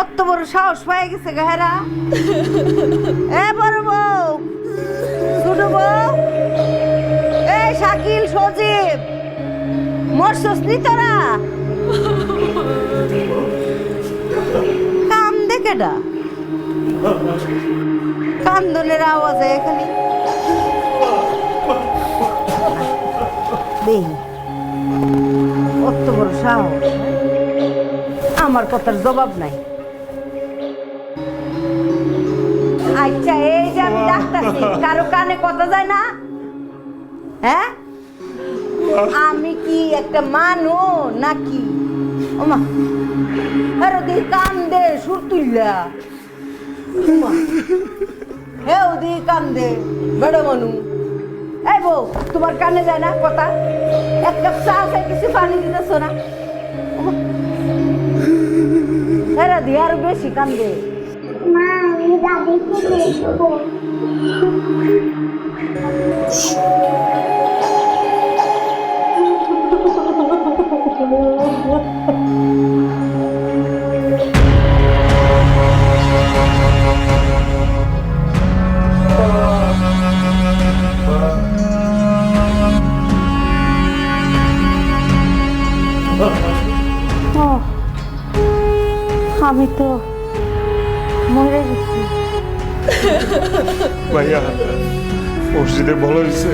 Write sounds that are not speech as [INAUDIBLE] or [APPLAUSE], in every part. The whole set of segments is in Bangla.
অত বড় সাহস পেয়ে গেছে গাহেরা এ বড় বউ, ছোট বউ। এই শাকিল, সজীব, মরছস নি তোরা? কাম দেখেডা কান্দনের আওয়াজে এখানে। দেখি অত বড় সাহস। আমার কথার জবাব নাই। আচ্ছা এই যে আমি ডাক্তারছি [LAUGHS] কারও কানে কথা যায় না? হ্যাঁ? আমি কি একটা মানো নাকি? ওমা আরে দি কান দে সুর তুললা হে ওদি কান দে বড় মানু। এই বউ তোমার কানে যায় না কথা? এক কাপ চা খাই কিছু পানি দিতেছ না? ওমা। এরা দি আরও বেশি কান দে। মা আমি দাদিকে দেখব ও আমি তো মরে গেছি। ভাইয়া মসজিদে ভালো হয়েছে।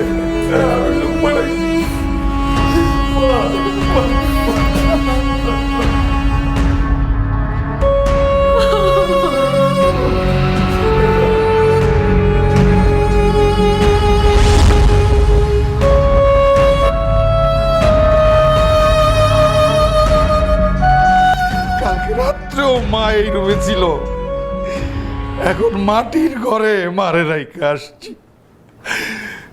কালকে রাত্রেও মা এই রুমে ছিল। এখন মাটির ঘরে মারে রাইকে আসছি।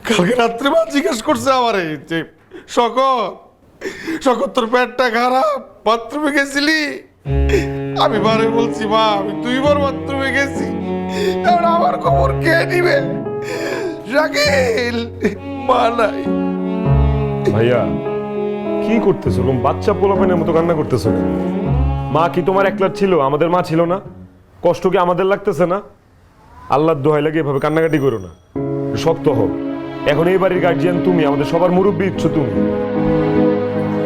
কালকে রাত্রে মা জিজ্ঞেস করছে আমারে যে, শকত শকত, তোর পেটটা খারাপ, বাথরুমে গেছিলি? আমি বারে বলছি, মা, আমি দুইবার বাথরুমে গেছি। এখন আমার খবর কে নিবে? শাকিল মা নাই। ভাইয়া, কি করতেছো? বাচ্চা পোলাপানের মতো কান্না করতেছো মা কি তোমার একলার ছিল? আমাদের মা ছিল না? কষ্ট কি আমাদের লাগতেছে না? আল্লাহর দোহাই লাগে এভাবে কান্নাকাটি করো না। শক্ত হোক এখন এই বাড়ির গার্জিয়ান তুমি আমাদের সবার মুরব্বী ইচ্ছ তুমি।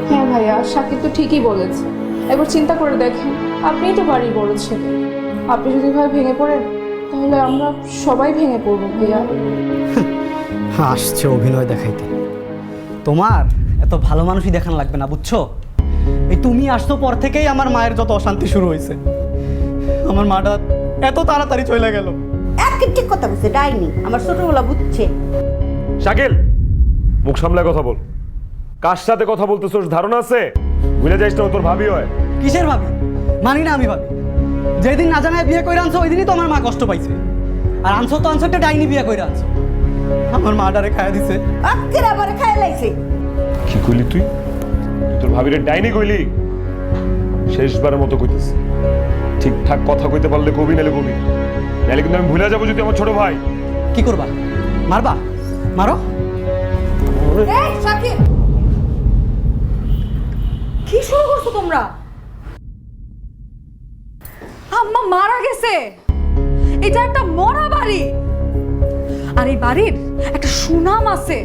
হ্যাঁ ভাইয়া শাকিব তো ঠিকই বলেছে। একবার চিন্তা করে দেখেন আপনিই তো বাড়ির বড় ছেলে। আপনি যদি ভাই ভেঙে পড়েন তাহলে আমরা সবাই ভেঙে পড়ব ভাইয়া। আসছে অভিনয় দেখাইতে। তোমার এত ভালো মানুষই দেখান লাগবে না বুঝছ? এই তুমি আসতো পর থেকেই আমার মায়ের যত অশান্তি শুরু হয়েছে। আমার মাটা এত তাড়াতাড়ি চলে গেল। এক ঠিক কথা বলছে ডাইনি আমার ছোটবেলা বুঝছে। শাকিল মুখ সামলায় কথা বল। কার সাথে কথা বলতেছোস ধারণা আছে? বুঝে যাইস না ও তোর ভাবি হয়। কিসের ভাবি? মানি না আমি ভাবি। যেদিন না জানায় বিয়ে করে আনছো ওই দিনই তো আমার মা কষ্ট পাইছে। আর আনছো তো আনছো একটা ডাইনি বিয়ে করে আনছো। আমার মাটারে খায়া দিছে। আজকের আবার খাই লাইছে। কি কইলি তুই তুই? তোর ভাবিরে ডাইনি কইলি? শেষবারের মতো কইতেছি। ঠিকঠাক কথা কইতে পারলে কবি নালে কবি নাহলে কিন্তু আমি ভুলে যাব যদি আমার ছোট ভাই। কি করবা? মারবা? মারো? এই শাকিব কি শুরু করছ তোমরা? আম্মা মারা গেছে। এটা একটা মরা বাড়ি। আর এই বাড়ির একটা সুনাম আছে।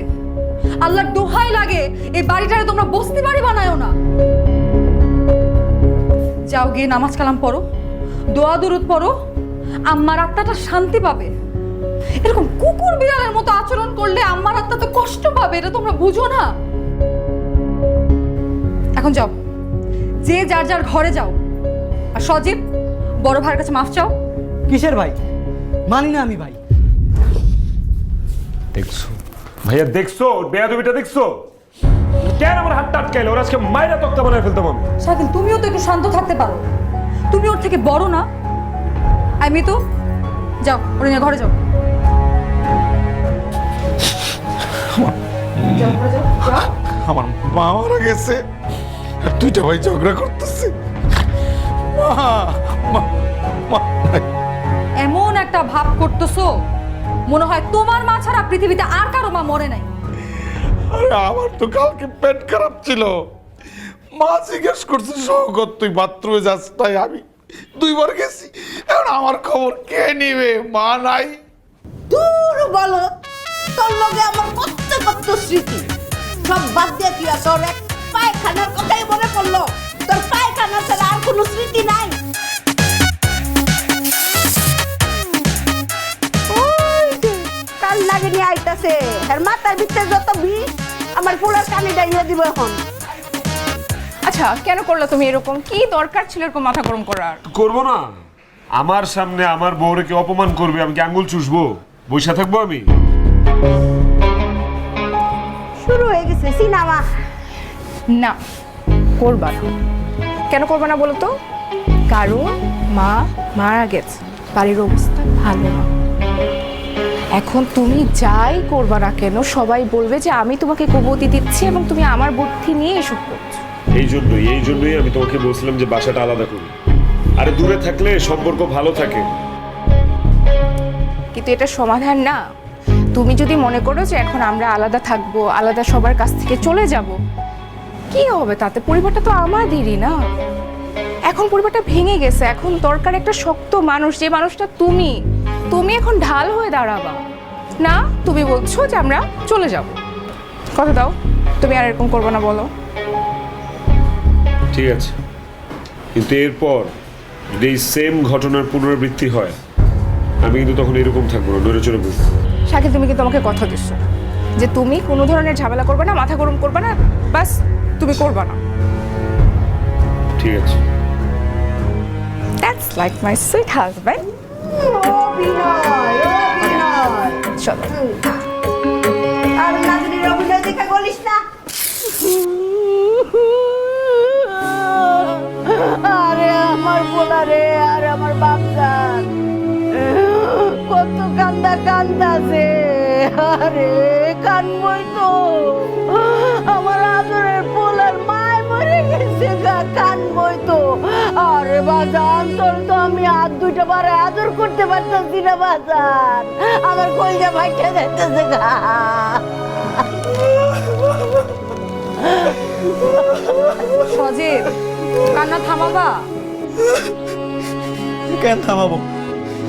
আল্লাহর দোহাই লাগে। এই বাড়িটারে তোমরা বস্তি বাড়ি বানায়ও না। যাও গিয়ে নামাজ কালাম পড়ো। দোয়া দুরুদ পড়ো আম্মার আত্মাটা শান্তি পাবে। এরকম কুকুর বিড়ালের মতো আচরণ করলে আম্মার আত্মা তো কষ্ট পাবে এটা তোমরা বুঝো না। এখন যাও যে যার যার ঘরে যাও। আর সজীব বড় ভাইয়ের কাছে মাফ চাও। কিসের ভাই? মানি না আমি ভাই। দেখছ? ভাইয়া দেখছ? বেয়াদবিটা দেখছ? কেন আমার হাতটা আটকাইলো? ওরা আজকে মায়েরা তক্তা বানায় ফেলতাম আমি। শাকিল তুমিও তো একটু শান্ত থাকতে পারো। তুমি ওর থেকে বড় না। আই মিতু যাও ওর নিয়ে ঘরে যাও। আমার মা মারা গেছে। আর দুইটা ভাই ঝগড়া করতেছে। এমন একটা ভাব করতেছো মনে হয় তোমার মা ছাড়া পৃথিবীতে আর কারও মা মরে নাই। আরে আমার তো কালকে পেট খারাপ ছিল। মা জিজ্ঞেস করছে সৌগত তুই বাথরুমে যাস তাই আমি দুইবার গেছি। এখন আমার খবর কে নিবে? মা নাই। দূর বলো তোর লগে আমার কত কত স্মৃতি। সব বাদ দিয়ে তোর এক পায়খানার কথাই মনে পড়ল। তোর পায়খানা ছাড়া আর কোনো স্মৃতি নাই। কাল লাগে নিয়ে আইতাছে। আর মাথার ভিতরে যত বিষ আমার পোলার কানে ডাইয়া দিব এখন। আচ্ছা কেন করল তুমি এরকম? কি দরকার ছিল এরকম মাথা গরম করার? করব না। আমার সামনে আমার বউরে কি অপমান করবে আমি কি আঙ্গুল চুষবো? বসে থাকব আমি? শুরু হয়ে গেছে সিনেমা। না করবা না। কেন করবা না বলো তো? কারণ মা মারা গেছে। বাড়ির অবস্থা ভালো না। এখন তুমি যাই করবা না কেন সবাই বলবে যে আমি তোমাকে কবতি দিচ্ছি এবং তুমি আমার বুদ্ধি নিয়ে এসব করছ। এই জন্যই এই জন্যই আমি তোমাকে বলছিলাম যে বাসাটা আলাদা করি। আরে দূরে থাকলে সম্পর্ক ভালো থাকে। কিন্তু এটা সমাধান না। তুমি যদি মনে করো যে এখন আমরা আলাদা থাকব, আলাদা সবার কাছ থেকে চলে যাব, কি হবে তাতে? পরিবারটা তো আমাদেরই না। এখন পরিবারটা ভেঙে গেছে। এখন দরকার একটা শক্ত মানুষ, যে মানুষটা তুমি। তুমি এখন ঢাল হয়ে দাঁড়াবা। না, তুমি বলছো যে আমরা চলে যাব। কথা দাও, তুমি আর এরকম করব না, বলো। ঠিক আছে। কিন্তু এরপর যদি এই সেম ঘটনার পুনরাবৃত্তি হয় আমি কিন্তু তখন এরকম থাকব না নড়ে চড়ে বসবো। শাকিল তুমি কিন্তু আমাকে কথা দিচ্ছ যে তুমি কোনো ধরনের ঝামেলা করবে না মাথা গরম করবে না বাস তুমি করবে না। ঠিক আছে। That's like my sweet husband চলো। আরে আমার বোলা রে, আর আমার বাপজান। কত কান্দা কান্দাছে আরে কানবই তো। আমার আদরের পোলার মায় মরে গেছে কানবই তো। আরে বাজান, তোর তো আমি আর দুইটা বারে আদর করতে পারতাম না বাজান। আমার কইজা ভাইটা যাইতেছে গা। সজীব কান্না থামাবা। কেন থামাবো?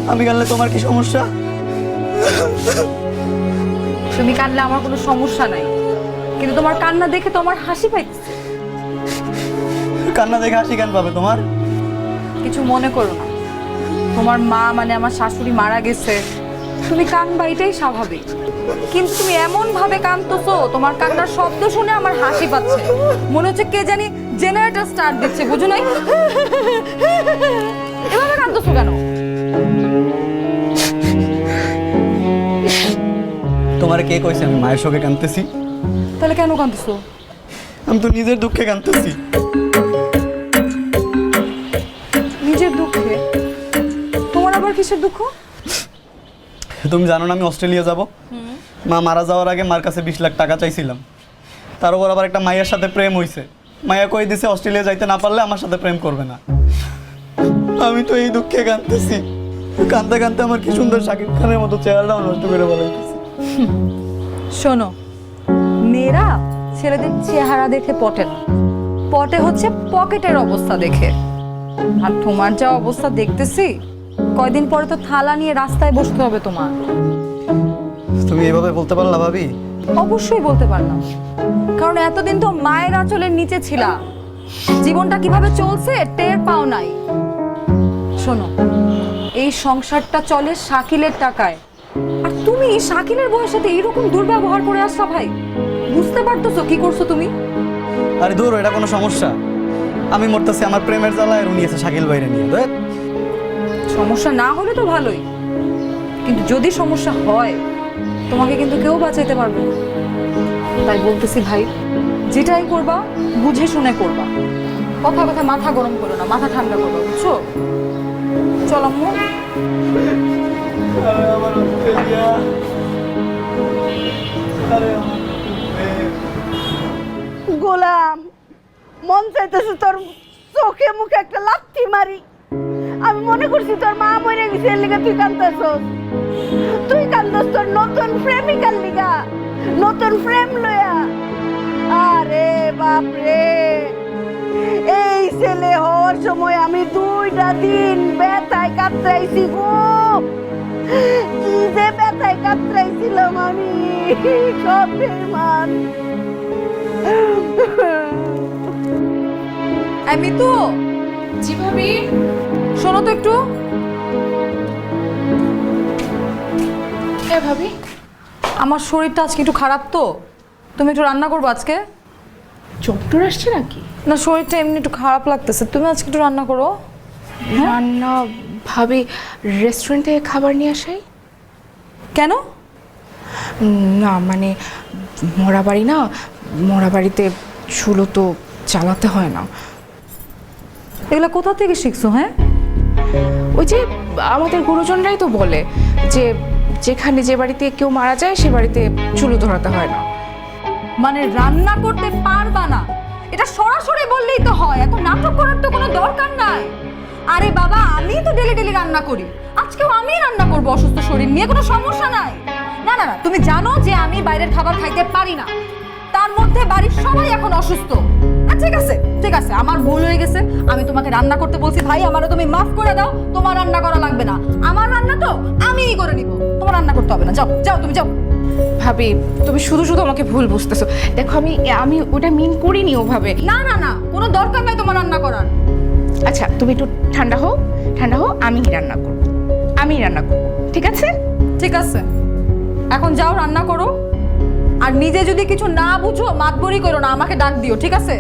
আমি গেলে তোমার কি সমস্যা? তুমি কাঁদলে আমার কোনো সমস্যা নাই। কিন্তু তোমার কান্না দেখে তো আমার হাসি পাইতেছে। কান্না দেখে হাসি কেন পাবে তোমার? কিছু মনে করো না। তোমার মা মানে আমার শাশুড়ি মারা গেছে। তুমি কানবা এটাই স্বাভাবিক। কিন্তু তুমি এমন ভাবে কান্দতেছো তোমার কান্নার শব্দ শুনে আমার হাসি পাচ্ছে। মনে হচ্ছে কে জানি জেনারেটর স্টার্ট দিচ্ছে বুঝো নাই? এভাবে কান্দতেছো কেন? তোমার কে কইছে আমি মায়ের শোকে কাঁদতেছি? তাহলে কেন কান্দতেছো আমি তো নিজের দুঃখে কাঁদতেছি। নিজের দুঃখে? তোমার আবার কিসের দুঃখ? তুমি জানো না আমি অস্ট্রেলিয়া যাব? মা মারা যাওয়ার আগে মার কাছে বিশ লাখ টাকা চাইছিলাম। তার উপর আবার একটা মায়ের সাথে প্রেম হইছে। মায়া কই দিছে, অস্ট্রেলিয়া যাইতে না পারলে আমার সাথে প্রেম করবে না। আমি তো এই দুঃখে কাঁদতেছি। কাঁদতে কাঁদতে আমার কি সুন্দর শাকিব খানের মতো চেহারাটাও নষ্ট করে বলাইতেছি শোনো, মেয়েরা ছেলেদের চেহারা দেখে পটে না। পটে হচ্ছে পকেটের অবস্থা দেখে। আর তোমার যা অবস্থা দেখতেছি, কয়দিন পরে তো থালা নিয়ে রাস্তায় বসতে হবে তোমার। তুমি এভাবে বলতে পারলা ভাবি? অবশ্যই বলতে পারলাম। কারণ এতদিন তো মায়ের আঁচলের নিচে ছিলা। জীবনটা কীভাবে চলছে টের পাও নাই। শোনো এই সংসারটা চলে শাকিলের টাকায়। আর তুমি শাকিলের বউয়ের সাথে এইরকম দুর্ব্যবহার করে আসছো ভাই? বুঝতে পারতেছো কি করছ তুমি? আরে দূর এটা কোনো সমস্যা। আমি মরতেছি আমার প্রেমের জ্বালায় উনি এসে শাকিল বাইরে নিয়ে দেখ। সমস্যা না হলে তো ভালোই। কিন্তু যদি সমস্যা হয় তোমাকে কিন্তু কেউ বাঁচাইতে পারবে না। তাই বলতেছি, ভাই, যেটাই করবা, বুঝে শুনে করবা। কথা কথা মাথা গরম করো না, মাথা ঠান্ডা করবা বুঝছ? চল আম্মু গোলাম, মন চাইতেছে তোর চোখে মুখে একটা লাথি মারি। আমি মনে করছি তোর মা মরে গেছে, এর লিগা তুই কান্দছস তুই দোস্তর তোর নতুন প্রেমিকার লিগা, নতুন প্রেম লয়া আরে বাপ রে এই ছেলে হওয়ার সময় আমি দুইটা দিন ব্যথায় কাতরাইছি গো। কি যে ব্যথায় কাতরাইছিলাম আমি, সব মান আমি তো জি শোনো তো একটু। এ ভাবি? আমার শরীরটা আজকে একটু খারাপ তো। তুমি একটু রান্না করব আজকে? ডক্টর আসছে নাকি? না শরীরটা এমনি একটু খারাপ লাগতেছে। তুমি আজকে একটু রান্না করো। রান্না ভাবি রেস্টুরেন্ট থেকে খাবার নিয়ে আসাই। কেন? না মানে মরা বাড়ি না মরা বাড়িতে চুলো তো চালাতে হয় না। এগুলো কোথা থেকে শিখছো হ্যাঁ? ওই যে আমাদের গুরুজনরাই তো বলে যে যেখানে যে বাড়িতে কেউ মারা যায়, সে বাড়িতে চুলো ধরাতে হয় না। মানে রান্না করতে পারবা না। এটা সরাসরি বললেই তো হয়, এত নাটক করার তো কোনো দরকার নাই। আরে বাবা আমি তো ডেলি ডেলি রান্না করি। আজকেও আমি রান্না করব অসুস্থ শরীর নিয়ে, কোনো সমস্যা নাই। না না না, তুমি জানো যে আমি বাইরের খাবার খাইতে পারি না। তার মধ্যে বাড়ির সবাই এখন অসুস্থ। আচ্ছা, ঠিক আছে ঠিক আছে আমার ভুল হয়ে গেছে আমি তোমাকে রান্না করতে বলছি। ভাই আমারও তুমি মাফ করে দাও তোমার রান্না করা লাগবে না। আমার রান্না তো আমিই করে নিব। তোমার রান্না করতে হবে না। যাও যাও তুমি যাও। ভাবি তুমি শুধু শুধু আমাকে ভুল বুঝতেছো। দেখো আমি আমি ওটা মিন করিনি ওভাবে। না না না কোনো দরকার নাই তোমার রান্না করার। আচ্ছা তুমি একটু ঠান্ডা হও ঠান্ডা হও আমি রান্না করব। আমি রান্না করব ঠিক আছে? ঠিক আছে। এখন যাও রান্না করো। আর নিজে যদি কিছু না বুঝো মাতবরি করো না আমাকে ডাক দিও ঠিক আছে?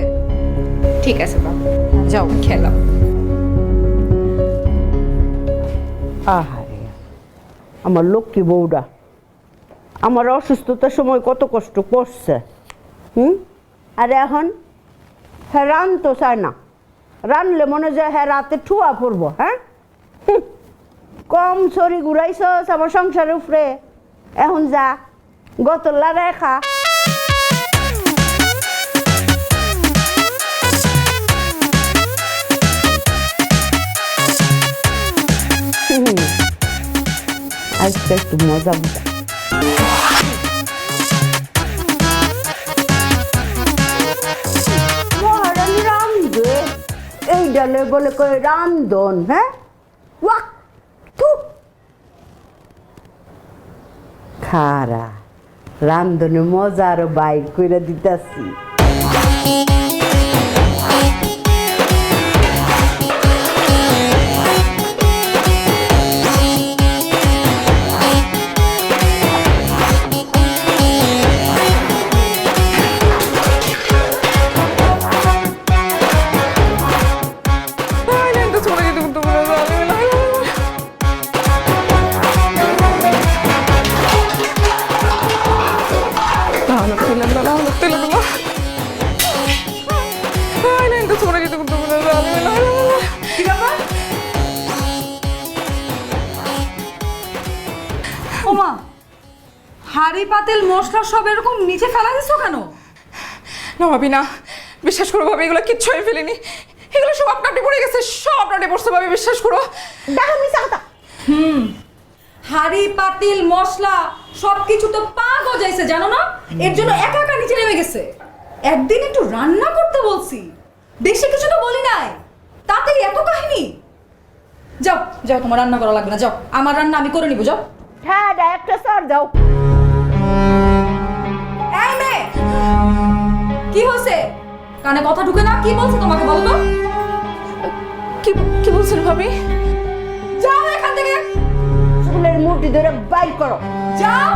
ঠিক আছে বাবা। যাও খেলাম আহারে আমার লক্ষ্মী বউটা আমার অসুস্থতার সময় কত কষ্ট করছে হুম? আর এখন হ্যাঁ রান তো চায় না। রানলে মনে যায় হ্যাঁ রাতে ঠুয়া পড়ব হ্যাঁ? কম ছড়ি ঘুরাইছস আমার সংসারের উপরে। এখন যা গত লাগায় খা হুম, আজকে একটু মজা বুঝা। মহারানী রামদে এই ডালে বলে কয় রামদন হ্যাঁ? ওয়াক থু। খারা। রামদনে মজা আরও বাইর করে দিতেছি। মশলা সব এরকম নিচে ফেলা দিছো কেন? না ভাবি না। বিশ্বাস করো ভাবি এগুলো কিচ্ছু আমি ফেলিনি। এগুলো সব আপনার পড়ে গেছে সব আপনার পড়ছে ভাবি বিশ্বাস করো। দেখো মিশা কথা হাড়ি পাতিল মশলা সব কিছু তো পা গজাইছে জানো না? এর জন্য একা একা নিচে নেমে গেছে। একদিন একটু রান্না করতে বলছি। বেশি কিছু তো বলি নাই। তাতেই এত কাহিনী। যাও যাও তোমার রান্না করা লাগবে না যাও। আমার রান্না আমি করে নিব যাও। হ্যাঁ একটা স্যার দাও এই মেয়ে! কি হয়েছে? কানে কথা ঢুকে না? কি বলছে তোমাকে বলো তো? কি কি বলছেন ভাবি? যাও এখান থেকে! চুলের মুঠি ধরে বাইর করো। যাও!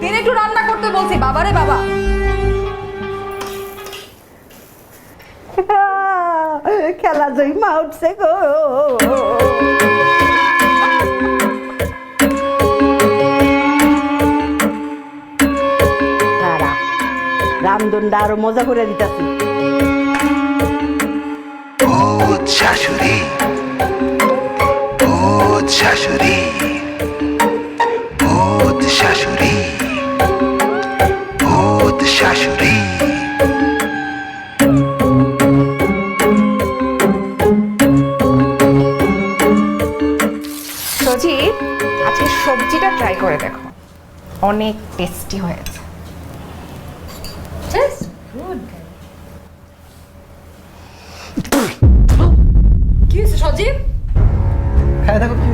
দিন একটু রান্না করতে বলছি বাবারে বাবা। খেলা জয় মা উঠছে গো। রান্ধনটা আরও মজা করে দিতেছি। শাশুড়ি শাশুড়ি শাশুড়ি শাশুড়ি। সজি আজকে সবজিটা ট্রাই করে দেখো। অনেক টেস্টি হয়েছে। সজীব? খাই দেখো কি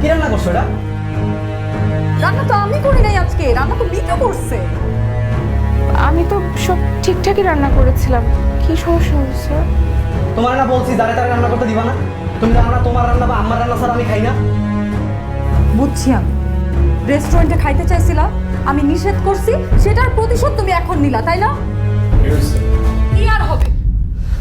কি রান্না করছ এটা? রান্না তো আমি করি নাই আজকে রান্না তো মিতু করছে। আমি তো সব ঠিকঠাকই রান্না করেছিলাম। কি সমস্যা হয়েছে? তোমার না বলছি দাঁড়ে দাঁড়ে রান্না করতে দিবা না। তুমি জানো না তোমার রান্না বা আমার রান্না ছাড়া আমি খাই না। বুঝছি আমি। রেস্টুরেন্টে খাইতে চাইছিলাম আমি নিষেধ করছি সেটার প্রতিশোধ তুমি এখন নিলা তাই না? কি আর হবে?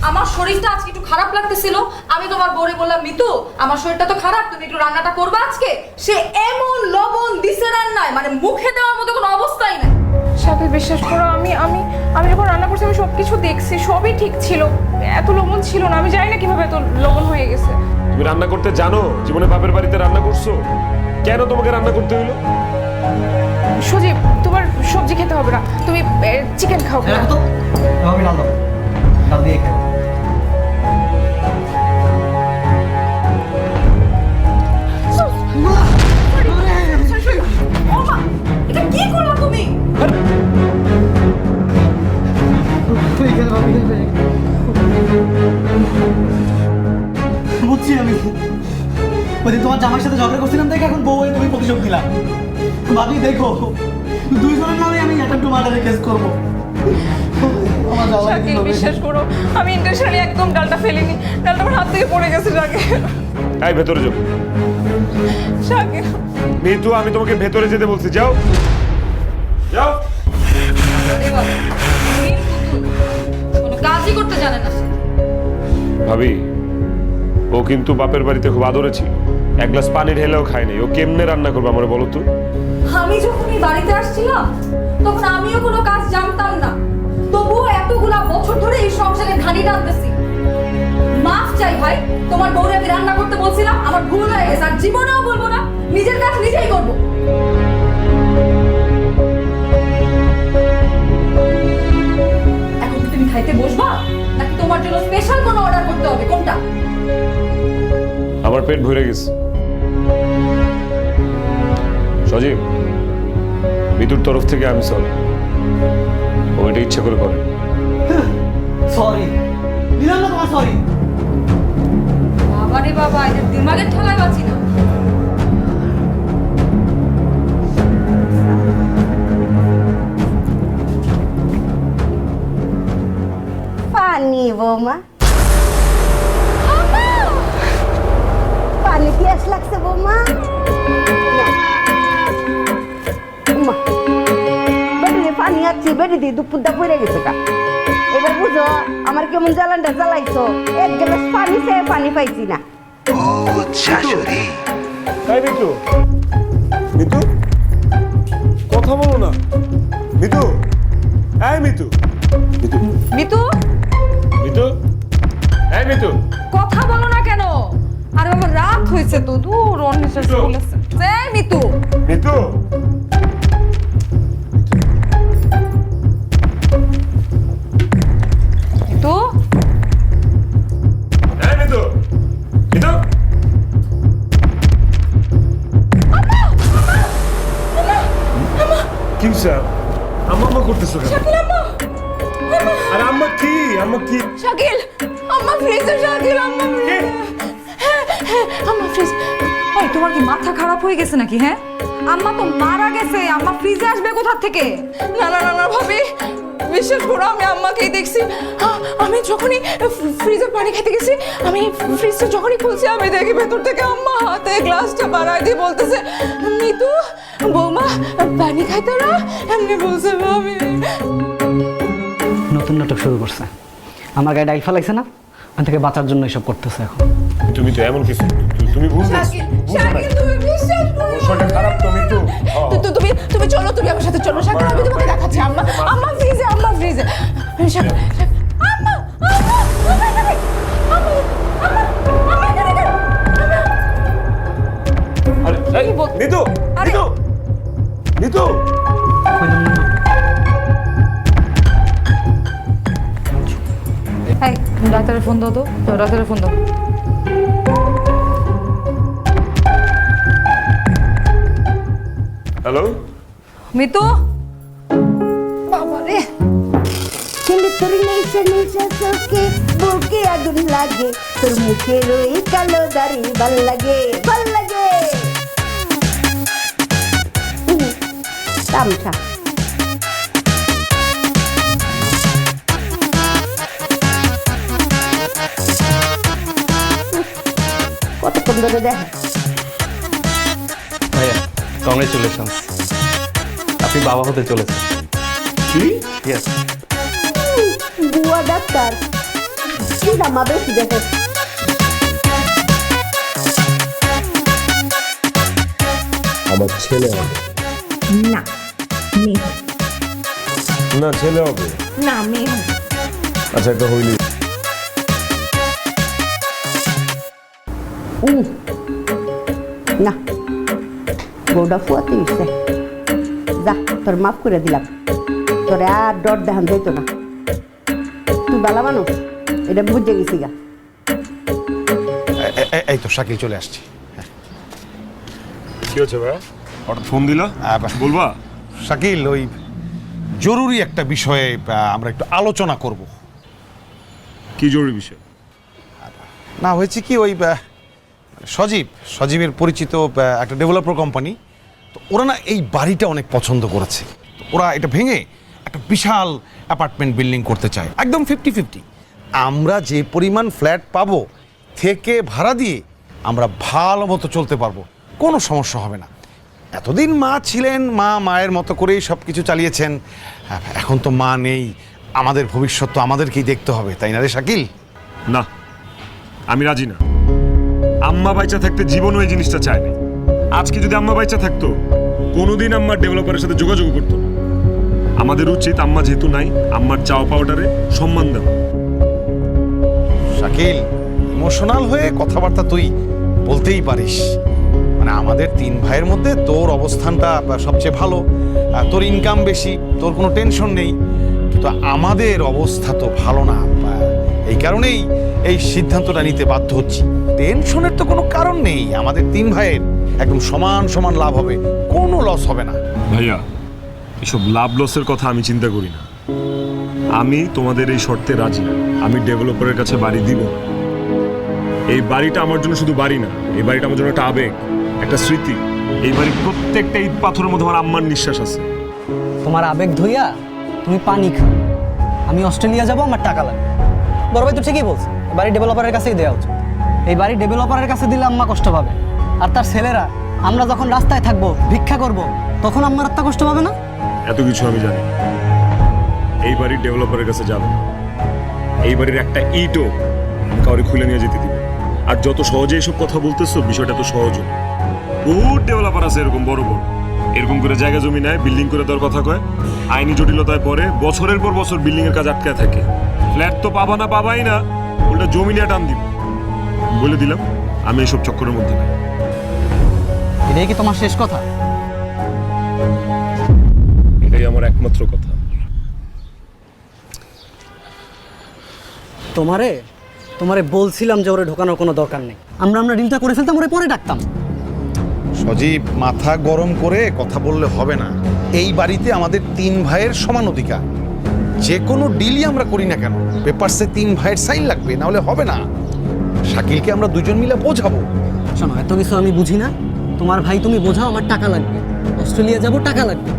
আমার শরীরটা আজকে একটু খারাপ লাগতেছিল আমি তোমার বউরে বললাম মিতু আমার শরীরটা তো খারাপ তুমি একটু রান্নাটা করবা আজকে? সে এমন লবণ দিছে রান্নায় মানে মুখে দেওয়ার মতো কোনো অবস্থাই নাই। সাথে বিশ্বাস করো আমি আমি আমি যখন রান্না করছি আমি সব কিছু দেখছি সবই ঠিক ছিল। এত লবণ ছিল না আমি জানি না কীভাবে এত লবণ হয়ে গেছে। তুমি রান্না করতে জানো জীবনে বাপের বাড়িতে রান্না করছ? কেন তোমাকে রান্না করতে হলো সুজীব তোমার সবজি খেতে হবে না। তুমি চিকেন খাও। রাখো তো। দাও, আমি ডাল দাও ডাল দিয়ে খাই ওমা এটা কি করলা তুমি বুঝছি আমি। ওই দিন তোমার জামার সাথে ঝগড়া করছিলাম দেখে এখন বউ হয়ে তুমি প্রতিশোধ দিলা ভাবি দেখো দুইজনের নামে আমি অ্যাটেম্প টু মার্ডারের কেস করব। শাকিল বিশ্বাস করো আমি ইন্টেনশনালি একদম ডালটা ফেলিনি। ডালটা আমার হাত থেকে পড়ে গেছে শাকিল। এই ভেতরে যাও। শাকিল। মিতু আমি তোমাকে ভেতরে যেতে বলছি যাও। যাও। কাজই করতে জানে না ভাবি ও কিন্তু বাপের বাড়িতে খুব আদরে ছিল। এক গ্লাস পানি ঢেলেও খায়নি ও কেমনে রান্না করবে আমার বলো তো? আমি যখন এই বাড়িতে আসছিলাম তখন আমিও কোনো কাজ জানতাম না। তবুও এতগুলা বছর ধরে এই সংসারে ঘানি টানতেছি। মাফ চাই ভাই তোমার বউরে আমি রান্না করতে বলছিলাম আমার ভুল হয়ে গেছে আর জীবনেও বলব না নিজের কাজ নিজেই করব। এখন তুমি খাইতে বসবা? নাকি তোমার জন্য স্পেশাল কোনো অর্ডার করতে হবে? কোনটা? আমার পেট ভরে গেছে। সজীব মিতুর তরফ থেকে আমি সরি ও এটা ইচ্ছা করে করে। সরি দিলাম না তোমার সরি বাবা রে বাবা এদের দিমাগের ঠেলায় বাঁচি না। পানি বৌমা। পানি পিয়াস লাগছে বৌমা? বেটি পানি আছি দুপুরটা পড়ে গেছে কা এবার বুঝো আমার কেমন জ্বালানটা জ্বালাইছো? এক গ্লাস পানি সে পানি পাইছি না। শাশুড়ি তাই মিতু মিতু কথা বলো না। মিতু এই মিতু মিতু মিতু মিতু এই মিতু কথা বলো না কেন? আরে বাবা রাত হয়েছে তো দূর অন্য। বলেছে এই মিতু মিতু কি আম্মা আম্মা করতেছো কেন? আরে আম্মা কি? আম্মা কি? শাকিল! আম্মা ফ্রিজে শাকিল আম্মা কে? হ্যাঁ হ্যাঁ আম্মা ফ্রিজ ওই তোমার কি মাথা খারাপ হয়ে গেছে নাকি হ্যাঁ? আম্মা তো মারা গেছে আম্মা ফ্রিজে আসবে কোথা থেকে? না না না না ভাবি। বিশ্বাস করো, আমি আম্মাকেই দেখছি। আমি যখনই ফ্রিজে পানি খেতে গেছি, আমি ফ্রিজটা যখনই খুলছি, আমি দেখি ভেতর থেকে আম্মা হাতে গ্লাসটা বাড়ায় দিয়ে বলতেছে, মিতু, বৌমা, পানি খাইতে না এমনি বলছে, আমি নতুন নাটক শুরু করছে। আমার গায়ে ডাইল ফেলাইছে না? ওখান থেকে বাঁচার জন্য এসব করতেছে এখন। তুমি তো এমন কিছু তুমি বুঝছ শাকিল তুমি তো হ্যাঁ। তু- তু- তুমি তুমি চলো তুমি আমার সাথে চলো। শাকিল আমি তোমাকে দেখাচ্ছি। আম্মা আম্মা ফ্রিজে আম্মা ফ্রিজে। আম্মা আম্মা আম্মা এখানে, আম্মা ডাক্তারের ফোন দাও তো। ডাক্তারের ফোন দাও। হ্যালো? মিতু? বাবা রে ছেলে তোর নেশা নেশা চোখে বুকে আগুন লাগে। তোর মুখের ওই কালো দাড়ি ভালো লাগে ভালো লাগে। তামসা। ধরে দেখ। ভাইয়া কংগ্রেচুলেশনস আপনি বাবা হতে চলেছেন। কি? ইয়েস বুয়া ডাক্তার। কি দামা বেশি দেখে আমার ছেলে হবে। না মেয়ে। না ছেলে হবে। না মেয়ে। আচ্ছা একটা হইলি। উহ, না বউটা ফুয়াতে গেছে যা তোর মাফ করে দিলাম তোর আর ডর দেখান যাইতো না তুই বালা মানুষ এটা বুঝে গেছি গা এই তো শাকিল চলে আসছি কি হচ্ছে ভাইয়া হঠাৎ ফোন দিলা? বলবা? শাকিল ওই জরুরি একটা বিষয়ে আমরা একটু আলোচনা করব। কি জরুরি বিষয়? না হয়েছে কি ওই সজীব সজীবের পরিচিত একটা ডেভেলপার কোম্পানি তো ওরা না এই বাড়িটা অনেক পছন্দ করেছে। ওরা এটা ভেঙে একটা বিশাল অ্যাপার্টমেন্ট বিল্ডিং করতে চায়। একদম ফিফটি ফিফটি আমরা যে পরিমাণ ফ্ল্যাট পাবো থেকে ভাড়া দিয়ে আমরা ভালো মতো চলতে পারব। কোনো সমস্যা হবে না। এতদিন মা ছিলেন মা মায়ের মতো করেই সব কিছু চালিয়েছেন। হ্যাঁ, এখন তো মা নেই। আমাদের ভবিষ্যৎ তো আমাদেরকেই দেখতে হবে তাই না রে শাকিল? না আমি রাজি না। আম্মা বাইচা থাকতে জীবনও এই জিনিসটা চায় না। আজকে যদি আম্মা বাইচা থাকতো, কোনোদিন আম্মার ডেভেলপারের সাথে যোগাযোগ করতো না। আমাদের উচিত আম্মা যেহেতু নাই, আম্মার চাও পাউডারে সম্মান দেওয়া। শাকিল ইমোশনাল হয়ে কথাবার্তা তুই বলতেই পারিস। মানে আমাদের তিন ভাইয়ের মধ্যে তোর অবস্থানটা সবচেয়ে ভালো। তোর ইনকাম বেশি, তোর কোনো টেনশন নেই। কিন্তু আমাদের অবস্থা তো ভালো না এই কারণেই এই সিদ্ধান্তটা নিতে বাধ্য হচ্ছি। টেনশনের তো কোনো কারণ নেই। আমাদের তিন ভাইয়ের একদম সমান সমান লাভ হবে। কোনো লস হবে না। ভাইয়া এসব লাভ লসের কথা আমি চিন্তা করি না। আমি তোমাদের এই শর্তে রাজি। আমি ডেভেলপারের কাছে বাড়ি দিব এই বাড়িটা আমার জন্য শুধু বাড়ি না এই বাড়িটা আমার জন্য একটা আবেগ একটা স্মৃতি। এই বাড়ির প্রত্যেকটা ইট পাথরের মধ্যে আমার আম্মার নিঃশ্বাস আছে। তোমার আবেগ ধইয়া তুমি পানি খাও। আমি অস্ট্রেলিয়া যাব আমার টাকা লাগবে। বড় ভাই তো ঠিকই বলছে বাড়ি ডেভেলপারের কাছেই দেওয়া উচিত। এই বাড়ি ডেভেলপারের কাছে দিলে আম্মা কষ্ট পাবে। আর তার ছেলেরা, আমরা যখন রাস্তায় থাকব, ভিক্ষা করব, তখন আম্মার আত্মা কষ্ট পাবে না? এত কিছু আমি জানি। এই বাড়ির ডেভেলপারের কাছে যাব এই বাড়ির একটা ইটও কাউরে খুলে নিয়ে যেতে দিব। আর যত সহজে এসব কথা বলতেছো, বিষয়টা তো সহজ না। বহুত ডেভেলপার আছে এরকম বড় বড়। এরকম করে জায়গা জমি নেয় বিল্ডিং করে দেওয়ার কথা কয়। আইনি জটিলতায় পরে বছরের পর বছর বিল্ডিং এর কাজ আটকায় থাকে। ফ্ল্যাট তো পাবা না, পাবাই না। উল্টা জমি নিয়ে টান দিব। বলে দিলাম আমি এসব চক্করের মধ্যে নাই। এটাই কি তোমার শেষ কথা? এটাই আমার একমাত্র কথা। তোমারে? তোমারে বলছিলাম যে ওরে ঢোকানোর কোনো দরকার নেই। আমরা আমরা ডিলটা করে ফেলতাম ওরে পরে ডাকতাম। সজীব মাথা গরম করে কথা বললে হবে না। এই বাড়িতে আমাদের তিন ভাইয়ের সমান অধিকার। যে কোনো ডিলই আমরা করি না কেন। পেপারসে তিন ভাইয়ের সাইন লাগবে না হলে হবে না। শাকিলকে আমরা দুজন মিলে বোঝাবো। শোনো এত কিছু আমি বুঝি না। তোমার ভাই তুমি বোঝাও আমার টাকা লাগবে। অস্ট্রেলিয়া যাব টাকা লাগবে।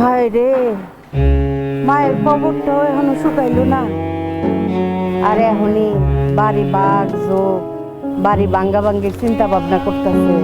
হায় রে মায়ের খবরটাও এখনও শুকাইলো না। আর এখনই বাড়ি বাঘ যোগ বাড়ি ভাঙ্গা ভাঙ্গির চিন্তা ভাবনা করতেছে।